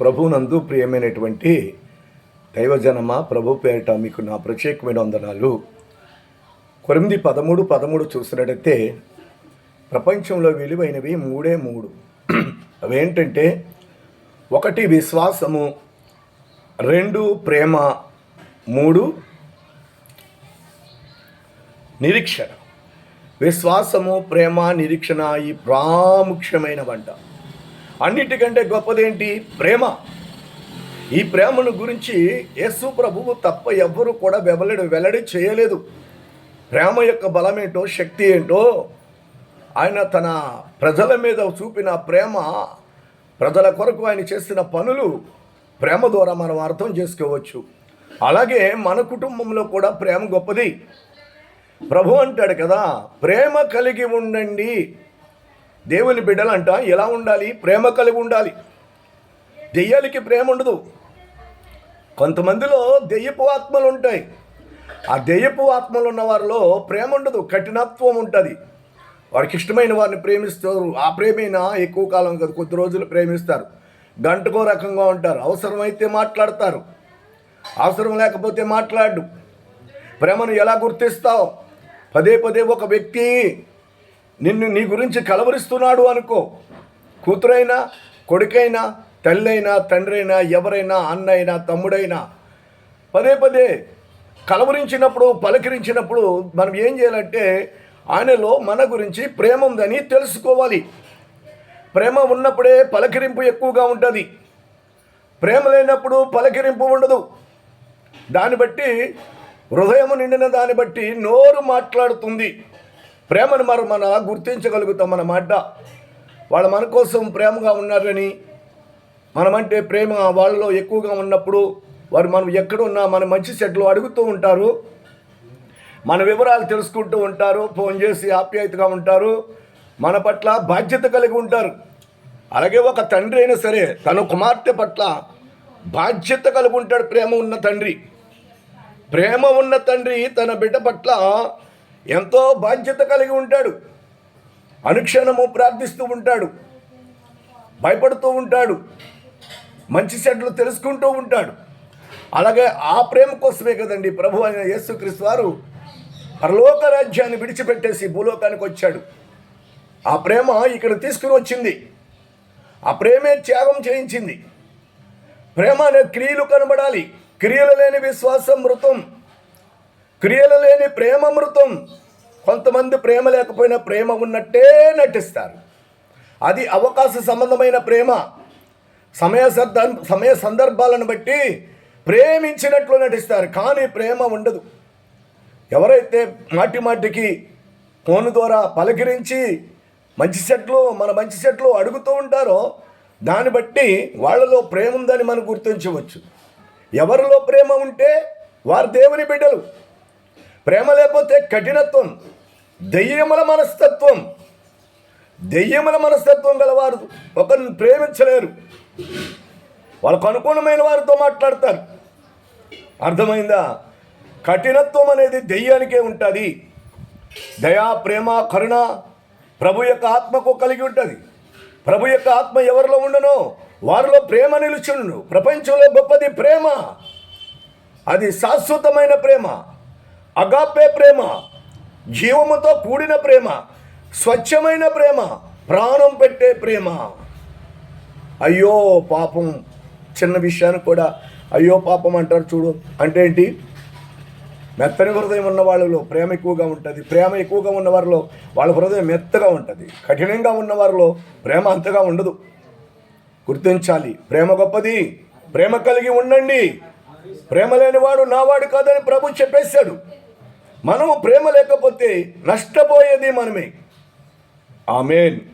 ప్రభునందు ప్రియమైనటువంటి దైవజనమ ప్రభు పేరిట మీకు నా ప్రత్యేకమైన వందనాలు. కొనిమిది పదమూడు పదమూడు చూసినట్టయితే ప్రపంచంలో విలువైనవి మూడే మూడు. అవేంటంటే ఒకటి విశ్వాసము రెండు ప్రేమ మూడు నిరీక్షణ. విశ్వాసము ప్రేమ నిరీక్షణ ఈ ప్రాముఖ్యమైన వంట. అన్నిటికంటే గొప్పదేంటి? ప్రేమ. ఈ ప్రేమను గురించి యేసు ప్రభువు తప్ప ఎవ్వరూ కూడా వెవలడి వెల్లడి చేయలేదు. ప్రేమ యొక్క బలమేంటో శక్తి ఏంటో ఆయన తన ప్రజల మీద చూపిన ప్రేమ ప్రజల కొరకు ఆయన చేసిన పనులు ప్రేమ ద్వారా మనం అర్థం చేసుకోవచ్చు. అలాగే మన కుటుంబంలో కూడా ప్రేమ గొప్పది. ప్రభు అంటాడు కదా ప్రేమ కలిగి ఉండండి. దేవుని బిడ్డలంట ఎలా ఉండాలి? ప్రేమ కలిగి ఉండాలి. దెయ్యాలకి ప్రేమ ఉండదు. కొంతమందిలో దెయ్యపు ఆత్మలు ఉంటాయి. ఆ దెయ్యపు ఆత్మలు ఉన్న వారిలో ప్రేమ ఉండదు కఠినత్వం ఉంటుంది. వారికి ఇష్టమైన వారిని ప్రేమిస్తారు. ఆ ప్రేమైనా? ఎక్కువ కాలం కదా కొద్ది రోజులు ప్రేమిస్తారు. గంటకో రకంగా ఉంటారు. అవసరమైతే మాట్లాడతారు. అవసరం లేకపోతే మాట్లాడు. ప్రేమను ఎలా గుర్తిస్తావు? పదే పదే ఒక వ్యక్తి నిన్ను నీ గురించి కలవరిస్తున్నాడు అనుకో. కూతురైనా కొడుకైనా తల్లైనా తండ్రైనా ఎవరైనా అన్నైనా తమ్ముడైనా. పదే పదే కలవరించినప్పుడు పలకరించినప్పుడు మనం ఏం చేయాలంటే ఆయనలో మన గురించి ప్రేమ ఉందని తెలుసుకోవాలి. ప్రేమ ఉన్నప్పుడే పలకరింపు ఎక్కువగా ఉంటుంది. ప్రేమ లేనప్పుడు పలకరింపు ఉండదు. దాన్ని బట్టి హృదయం నిండిన దాన్ని బట్టి నోరు మాట్లాడుతుంది. ప్రేమను మరి మన గుర్తించగలుగుతాం మన వాళ్ళు మన కోసం ప్రేమగా ఉన్నారని మనమంటే ప్రేమ వాళ్ళలో ఎక్కువగా ఉన్నప్పుడు వారు మనం ఎక్కడున్నా మన మంచి సెట్లు అడుగుతూ ఉంటారు. మన వివరాలు తెలుసుకుంటూ ఉంటారు ఫోన్ చేసి ఆప్యాయతగా ఉంటారు. మన పట్ల బాధ్యత కలిగి ఉంటారు. అలాగే ఒక తండ్రి అయినా సరే తన కుమార్తె పట్ల బాధ్యత కలిగి ఉంటాడు ప్రేమ ఉన్న తండ్రి. ప్రేమ ఉన్న తండ్రి తన బిడ్డ పట్ల ఎంతో బాధ్యత కలిగి ఉంటాడు. అనుక్షణము ప్రార్థిస్తూ ఉంటాడు. భయపడుతూ ఉంటాడు. మంచి చెడ్లు తెలుసుకుంటూ ఉంటాడు. అలాగే ఆ ప్రేమ కోసమే కదండి ప్రభు అయిన యేసుక్రీస్తు వారు పరలోక రాజ్యాన్ని విడిచిపెట్టేసి భూలోకానికి వచ్చాడు. ఆ ప్రేమ ఇక్కడ తీసుకుని వచ్చింది. ఆ ప్రేమే త్యాగం చేయించింది. ప్రేమ అనే క్రియలు కనబడాలి. క్రియలు లేని విశ్వాసం మృతం క్రియలు లేని ప్రేమమృతం కొంతమంది ప్రేమ లేకపోయినా ప్రేమ ఉన్నట్టే నటిస్తారు. అది అవకాశ సంబంధమైన ప్రేమ. సమయ సందర్భ సమయ సందర్భాలను బట్టి ప్రేమించినట్లు నటిస్తారు. కానీ ప్రేమ ఉండదు. ఎవరైతే మాటి మాటికి ఫోన్ ద్వారా పలకరించి మంచి చెట్లు మన మంచి చెట్లు అడుగుతూ ఉంటారో దాన్ని బట్టి వాళ్ళలో ప్రేమ ఉందని మనం గుర్తించవచ్చు. ఎవరిలో ప్రేమ ఉంటే వారు దేవుని బిడ్డలు. ప్రేమ లేకపోతే కఠినత్వం దెయ్యముల మనస్తత్వం. దెయ్యముల మనస్తత్వం గలవారు ఒకరిని ప్రేమించలేరు. వాళ్ళకు అనుకూలమైన వారితో మాట్లాడతారు. అర్థమైందా? కఠినత్వం అనేది దెయ్యానికే ఉంటుంది. దయా ప్రేమ కరుణ ప్రభు యొక్క ఆత్మకు కలిగి ఉంటుంది. ప్రభు యొక్క ఆత్మ ఎవరిలో ఉండనో వారిలో ప్రేమ నిలుచుండు ప్రపంచంలో గొప్పది ప్రేమ. అది శాశ్వతమైన ప్రేమ. అగాపే ప్రేమ జీవముతో కూడిన ప్రేమ స్వచ్ఛమైన ప్రేమ ప్రాణం పెట్టే ప్రేమ. అయ్యో పాపం చిన్న విషయాన్ని కూడా అయ్యో పాపం అంటారు చూడు. అంటే ఏంటి? మెత్తని హృదయం ఉన్న వాళ్ళలో ప్రేమ ఎక్కువగా ఉంటుంది. ప్రేమ ఎక్కువగా ఉన్న వారిలో వాళ్ళ హృదయం మెత్తగా ఉంటుంది. కఠినంగా ఉన్న వారిలో ప్రేమ అంతగా ఉండదు. గుర్తించాలి. ప్రేమ గొప్పది. ప్రేమ కలిగి ఉండండి. ప్రేమ లేనివాడు నావాడు కాదని ప్రభు చెప్పేశాడు. మనం ప్రేమ లేకపోతే నష్టపోయేది మనమే. ఆమెన్.